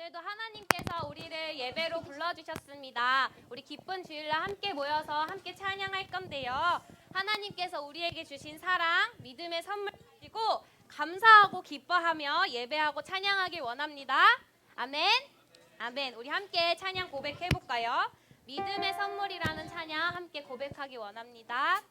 오늘도 하나님께서 우리를 예배로 불러주셨습니다. 우리 기쁜 주일날 함께 모여서 함께 찬양할 건데요. 하나님께서 우리에게 주신 사랑, 믿음의 선물 가지고 감사하고 기뻐하며 예배하고 찬양하길 원합니다. 아멘. 아멘. 우리 함께 찬양 고백해 볼까요? 믿음의 선물이라는 찬양 함께 고백하기 원합니다.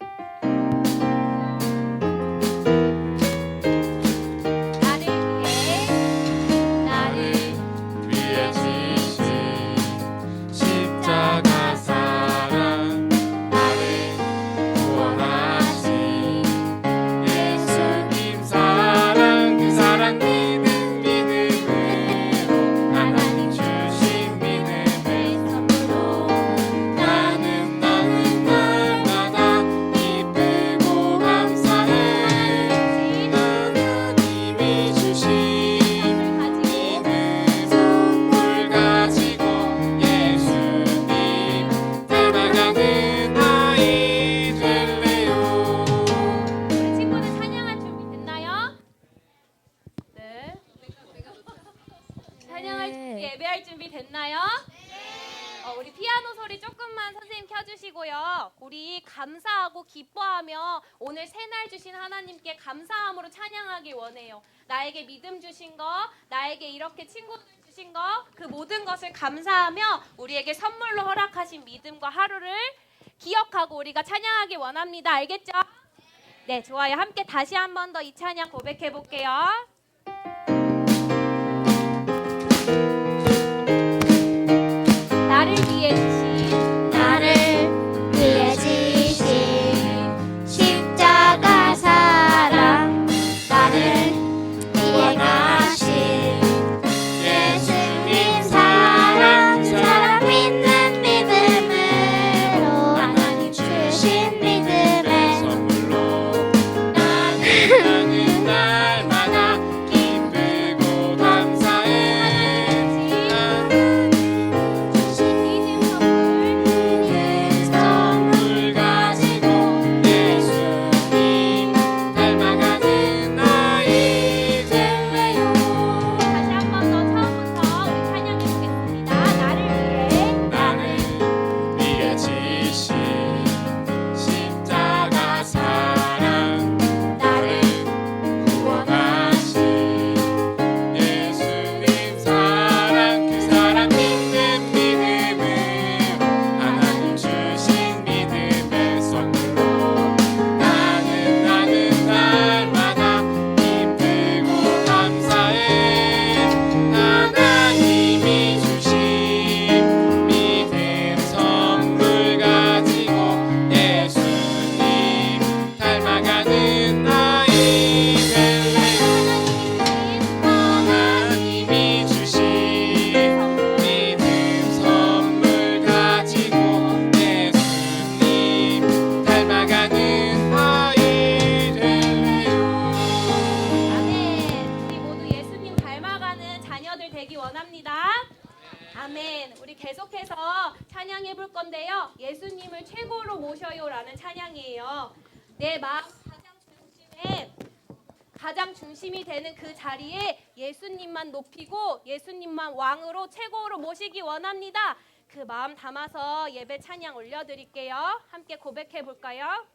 소리 조금만 선생님 켜주시고요. 우리 감사하고 기뻐하며 오늘 새날 주신 하나님께 감사함으로 찬양하길 원해요. 나에게 믿음 주신 거, 나에게 이렇게 친구들 주신 거, 그 모든 것을 감사하며 우리에게 선물로 허락하신 믿음과 하루를 기억하고 우리가 찬양하길 원합니다. 알겠죠? 네, 좋아요. 함께 다시 한 번 더 이 찬양 고백해 볼게요. 되기 원합니다. 아멘. 우리 계속해서 찬양해 볼 건데요. 예수님을 최고로 모셔요라는 찬양이에요. 내 마음 가장 중심에 가장 중심이 되는 그 자리에 예수님만 높이고 예수님만 왕으로 최고로 모시기 원합니다. 그 마음 담아서 예배 찬양 올려드릴게요. 함께 고백해 볼까요?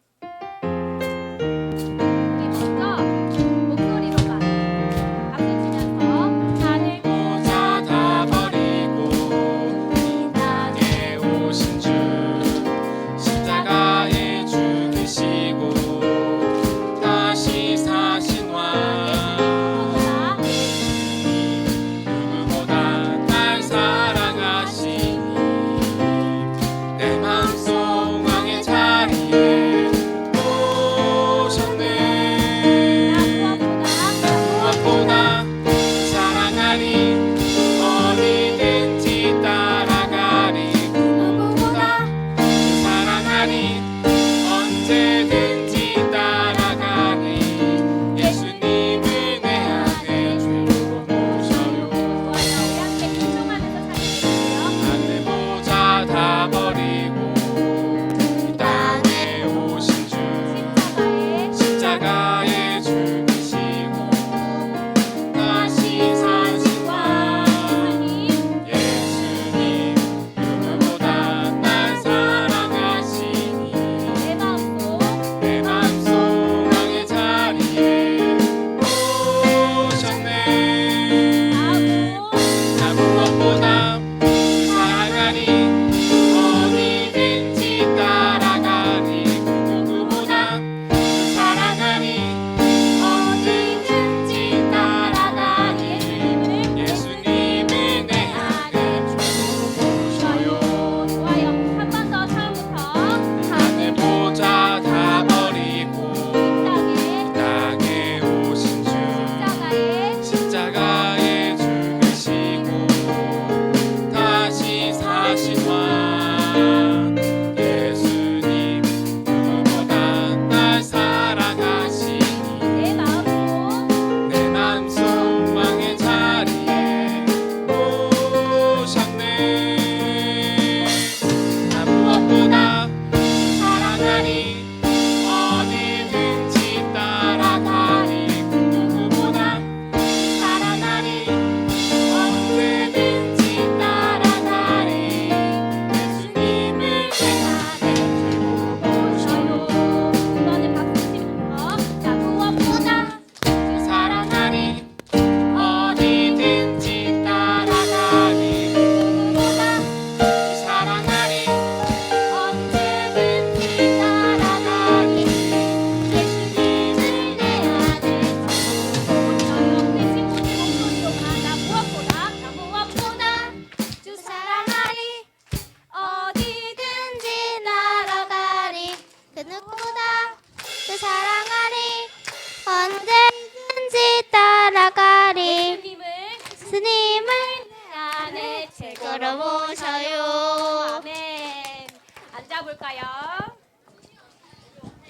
모셔요. 아멘. 앉아볼까요?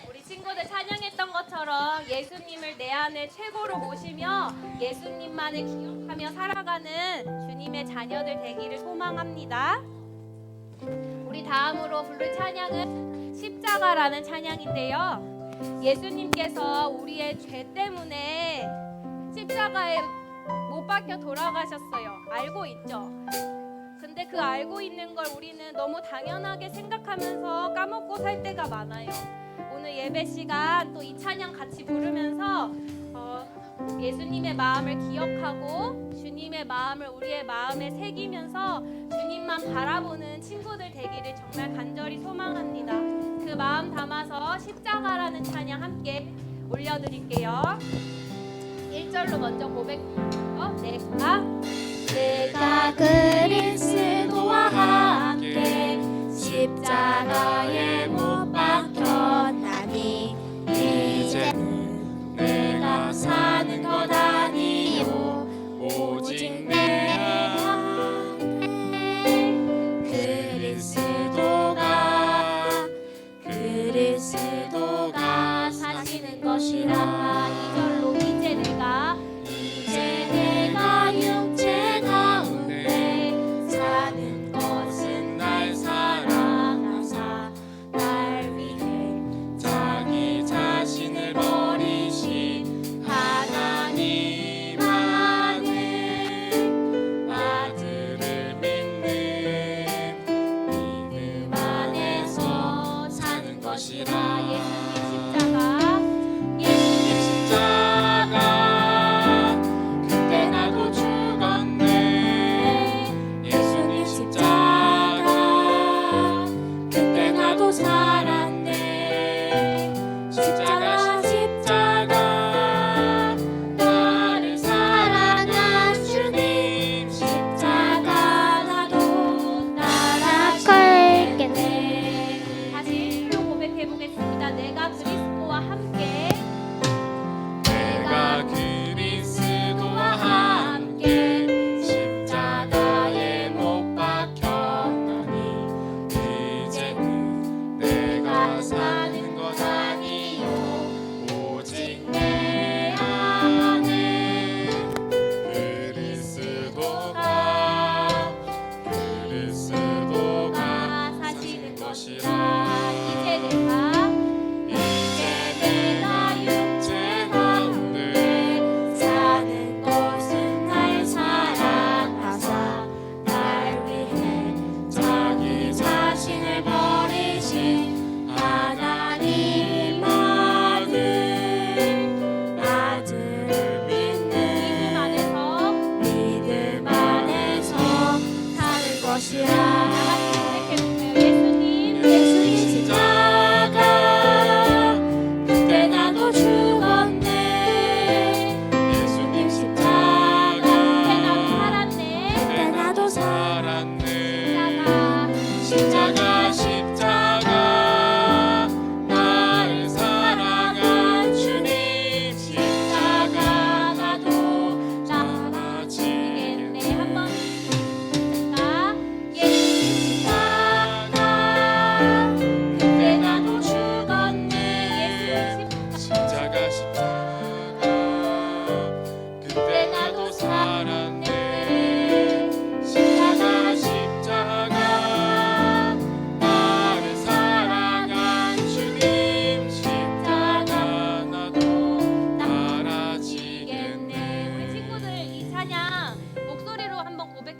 우리 친구들 찬양했던 것처럼 예수님을 내 안에 최고로 모시며 예수님만을 기억하며 살아가는 주님의 자녀들 되기를 소망합니다. 우리 다음으로 부를 찬양은 십자가라는 찬양인데요. 예수님께서 우리의 죄 때문에 십자가에 못 박혀 돌아가셨어요. 알고 있죠? 근데 그 알고 있는 걸 우리는 너무 당연하게 생각하면서 까먹고 살 때가 많아요. 오늘 예배 시간 또 이 찬양 같이 부르면서 어, 예수님의 마음을 기억하고 주님의 마음을 우리의 마음에 새기면서 주님만 바라보는 친구들 되기를 정말 간절히 소망합니다. 그 마음 담아서 십자가라는 찬양 함께 올려드릴게요. 1절로 먼저 고백. 어, 내가 내가 그리스도와 함께 십자가에 못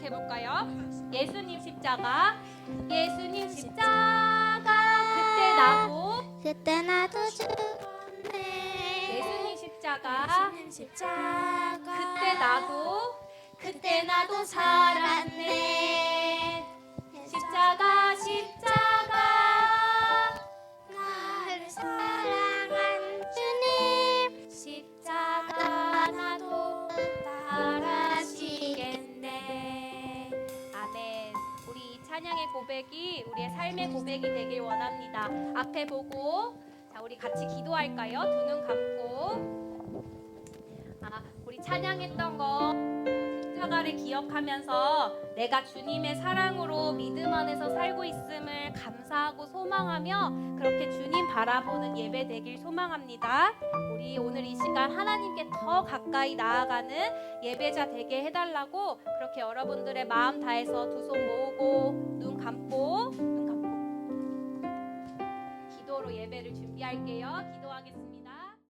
한번 고백해 볼까요? 예수님 십자가. 예수님 십자가. 그때 나도 그때 나도 죽었네. 예수님 십자가. 예수님 십자가. 그때 나도 그때 나도 살았네. 십자가 십자가. 나를 사 고백이 우리의 삶의 고백이 되길 원합니다. 앞에 보고 자 우리 같이 기도할까요? 두 눈 감고. 아 우리 찬양했던 거 십자가를 기억하면서 내가 주님의 사랑으로 믿음 안에서 살고 있음을 감사하고 소망하며 그렇게 주님 바라보는 예배 되길 소망합니다. 우리 오늘 이 시간 하나님께 더 가까이 나아가는 예배자 되게 해달라고 그렇게 여러분들의 마음 다해서 두 손 모으고 눈 감고 눈 감고 기도로 예배를 준비할게요. 기도